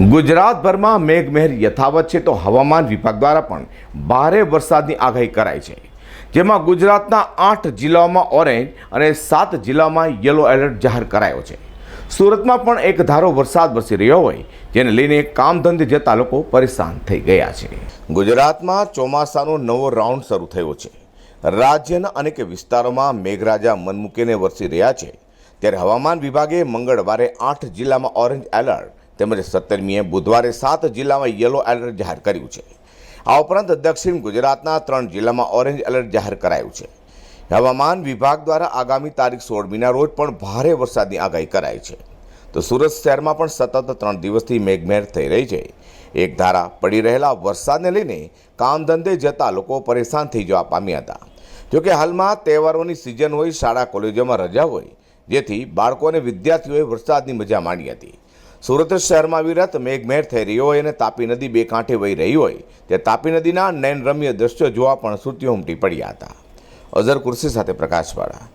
ગુજરાતભરમાં મેઘમહેર યથાવત છે તો હવામાન વિભાગ દ્વારા પણ ભારે વરસાદની આગાહી કરાઈ છે. જેમાં ગુજરાતના આઠ જિલ્લાઓમાં ઓરેન્જ અને સાત જિલ્લામાં યલો એલર્ટ જાહેર કરાયો છે. સુરતમાં પણ એક ધારો વરસાદ વરસી રહ્યો હોય, જેને લઈને કામધંધે જતા લોકો પરેશાન થઈ ગયા છે. ગુજરાતમાં ચોમાસાનો નવો રાઉન્ડ શરૂ થયો છે. રાજ્યના અનેક વિસ્તારોમાં મેઘરાજા મનમૂકીને વરસી રહ્યા છે. ત્યારે હવામાન વિભાગે મંગળવારે આઠ જિલ્લામાં ઓરેન્જ એલર્ટ તેમજ સત્તરમીએ બુધવારે સાત જિલ્લામાં યલો એલર્ટ જાહેર કર્યું છે. આ ઉપરાંત દક્ષિણ ગુજરાતના ત્રણ જિલ્લામાં ઓરેન્જ એલર્ટ જાહેર કરાયું છે. હવામાન વિભાગ દ્વારા આગામી તારીખ સોળમીના રોજ પણ ભારે વરસાદની આગાહી કરાઈ છે. તો સુરત શહેરમાં પણ સતત ત્રણ દિવસથી મેઘમહેર થઈ રહી છે. એક ધારા પડી રહેલા વરસાદને લઈને કામધંધે જતા લોકો પરેશાન થઈ જવા પામ્યા હતા. જોકે હાલમાં તહેવારોની સિઝન હોય, શાળા, કોલેજોમાં રજા હોય, જેથી બાળકો અને વિદ્યાર્થીઓએ વરસાદની મજા માણી હતી. સુરત શહેરમાં વિરત મેઘમેર થઈ રહ્યો હોય અને તાપી નદી બે કાંઠે વહી રહી હોય તે તાપી નદીના નયનરમ્ય દ્રશ્યો જોવા પણ સુરતીઓ ઉમટી પડ્યા હતા. અઝર કુર્સી સાથે પ્રકાશવાળા.